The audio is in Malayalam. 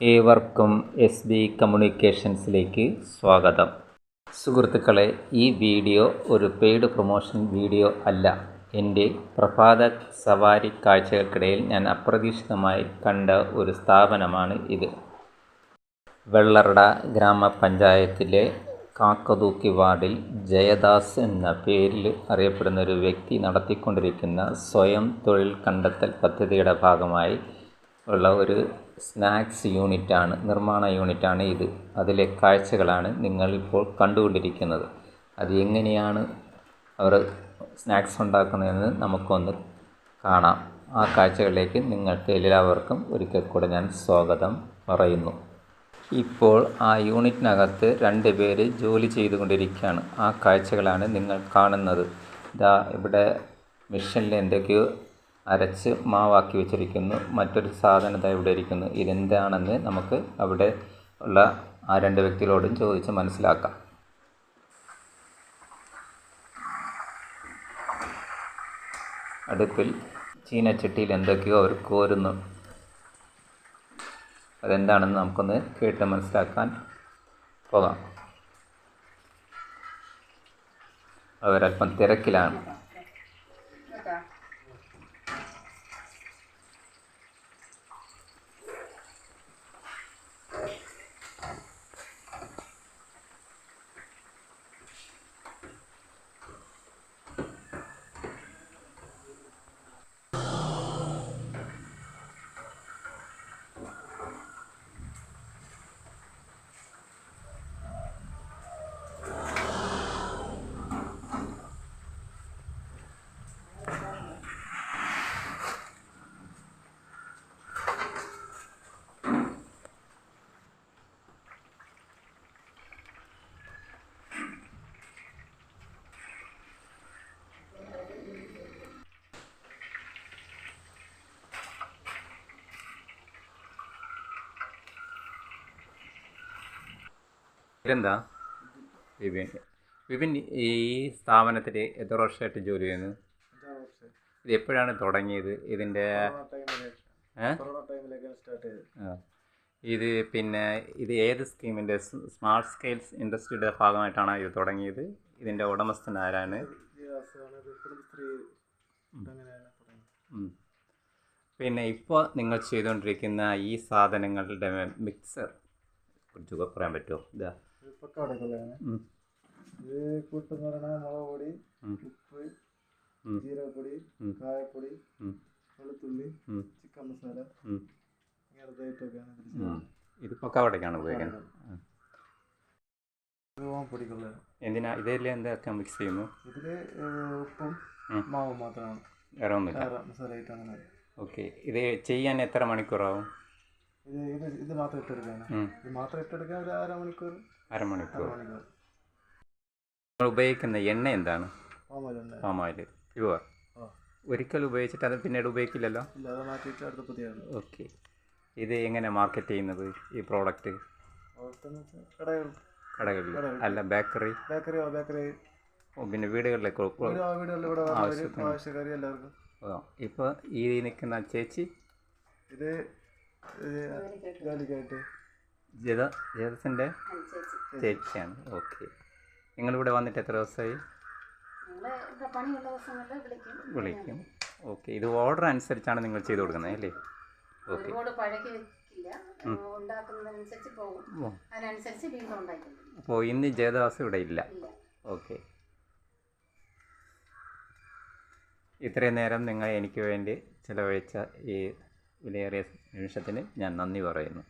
ഏവർക്കും എസ് ബി കമ്മ്യൂണിക്കേഷൻസിലേക്ക് സ്വാഗതം. സുഹൃത്തുക്കളെ ഈ വീഡിയോ ഒരു പെയ്ഡ് പ്രൊമോഷൻ വീഡിയോ അല്ല. എന്റെ പ്രഭാത സവാരി കാഴ്ചകൾക്കിടയിൽ ഞാൻ അപ്രതീക്ഷിതമായി കണ്ട ഒരു സ്ഥാപനമാണ് ഇത്. വെള്ളറട ഗ്രാമപഞ്ചായത്തിലെ കാക്കതൂക്കി വാർഡിൽ ജയദാസ് എന്ന പേരിൽ അറിയപ്പെടുന്ന ഒരു വ്യക്തി നടത്തിക്കൊണ്ടിരിക്കുന്ന സ്വയം തൊഴിൽ കണ്ടെത്തൽ പദ്ധതിയുടെ ഭാഗമായി ഉള്ള ഒരു സ്നാക്സ് യൂണിറ്റാണ് നിർമ്മാണ യൂണിറ്റാണ് ഇത്. അതിലെ കാഴ്ചകളാണ് നിങ്ങളിപ്പോൾ കണ്ടുകൊണ്ടിരിക്കുന്നത്. അത് എങ്ങനെയാണ് അവർ സ്നാക്സ് ഉണ്ടാക്കുന്നതെന്ന് നമുക്കൊന്ന് കാണാം. ആ കാഴ്ചകളിലേക്ക് നിങ്ങൾക്ക് എല്ലാവർക്കും ഒരിക്കൽ കൂടെ ഞാൻ സ്വാഗതം പറയുന്നു. ഇപ്പോൾ ആ യൂണിറ്റിനകത്ത് രണ്ട് പേര് ജോലി ചെയ്തുകൊണ്ടിരിക്കുകയാണ്. ആ കാഴ്ചകളാണ് നിങ്ങൾ കാണുന്നത്. ഇതാ ഇവിടെ മിഷനിൽ എന്തൊക്കെയോ അരച്ച് മാവാക്കി വെച്ചിരിക്കുന്നു. മറ്റൊരു സാധനം ഇവിടെ ഇരിക്കുന്നു. ഇതെന്താണെന്ന് നമുക്ക് അവിടെ ഉള്ള ആ രണ്ട് വ്യക്തികളോടും ചോദിച്ച് മനസ്സിലാക്കാം. അടുപ്പിൽ ചീനച്ചട്ടിയിൽ എന്തൊക്കെയോ അവർ കോരുന്നു. അതെന്താണെന്ന് നമുക്കൊന്ന് കേട്ട് മനസ്സിലാക്കാൻ പോകാം. അവരല്പം തിരക്കിലാണ്. ഇതെന്താ? വിപിൻ. വിപിൻ ഈ സ്ഥാപനത്തിൽ എത്ര വർഷമായിട്ട് ജോലി ചെയ്യുന്നു? ഇത് എപ്പോഴാണ് തുടങ്ങിയത്? ഇതിന്റെ ഇത് പിന്നെ ഇത് ഏത് സ്കീമിന്റെ സ്മാർട്ട് സ്കെയിൽസ് ഇൻഡസ്ട്രിയുടെ ഭാഗമായിട്ടാണ് ഇത് തുടങ്ങിയത്? ഇതിന്റെ ഉടമസ്ഥൻ ആരാണ്. പിന്നെ ഇപ്പോൾ നിങ്ങൾ ചെയ്തുകൊണ്ടിരിക്കുന്ന ഈ സാധനങ്ങളുടെ മിക്സർ കുറിച്ചൊക്കെ പറയാൻ പറ്റുമോ? ഇതാ. ഇത് പക്കവടക്കുള്ളതാണ് ഉം. ഇത് കൂട്ടെന്ന് പറഞ്ഞാൽ മുളക് പൊടി ഉപ്പ്. ജീരകപ്പൊടി. കായപ്പൊടി വെളുത്തുള്ളി ചിക്കൻ മസാല. ഇങ്ങനത്തെ. ഇത് ഉപയോഗിക്കുന്നത് എന്തിനാ? ഇതിൽ എന്തൊക്കെ മിക്സ് ചെയ്യുന്നു? ഇതിൽ ഉപ്പും. മാവും മാത്രമാണ്. വേറെ ഒന്നുമില്ല വേറെ മസാല ഐറ്റമാണ് ഓക്കെ. ഇത് ചെയ്യാൻ എത്ര മണിക്കൂറാവും? ഇത് ഇത് ഇത് മാത്രം ഇട്ടെടുക്കാണ് ഇത് മാത്രം ഇട്ടെടുക്കാൻ ഒരു അരമണിക്കൂർ. അരമണിക്കൂർ. അരമണിക്കൂർ. നിങ്ങൾ ഉപയോഗിക്കുന്ന എണ്ണ എന്താണ്? ഓമലുണ്ട് പാം ഓയിൽ പ്യുവർ. ഒരിക്കൽ ഉപയോഗിച്ചിട്ട് അത് പിന്നീട് ഉപയോഗിക്കില്ലല്ലോ? ഇല്ല അത് മാറ്റിയിട്ട് അടുത്ത പുതിയ ഓക്കെ. ഇത് എങ്ങനെ മാർക്കറ്റ് ചെയ്യുന്നത് ഈ പ്രോഡക്റ്റ് കടകൾ കടകളിൽ. അല്ല ബേക്കറി ബേക്കറിയോ ബേക്കറി പിന്നെ വീടുകളിലേക്ക് ഇപ്പൊ ആവശ്യത്തിന്. ഇപ്പോൾ ഈ നിൽക്കുന്ന ചേച്ചി? ഇത് ജത ജതസിന്റെ ചേച്ചിയാണ്. ഓക്കെ. നിങ്ങളിവിടെ വന്നിട്ട് എത്ര ദിവസമായി? വിളിക്കും. ഓക്കെ. ഇത് ഓർഡർ അനുസരിച്ചാണ് നിങ്ങൾ ചെയ്തു കൊടുക്കുന്നത് അല്ലേ? ഓക്കെ. അപ്പോൾ ഇന്ന് ജയദാസ് ഇവിടെ ഇല്ല. ഓക്കെ. ഇത്രയും നേരം നിങ്ങൾ എനിക്ക് വേണ്ടി ചിലവഴിച്ച ഈ വിലയേറിയ നിമിഷത്തിന് ഞാൻ നന്ദി പറയുന്നു.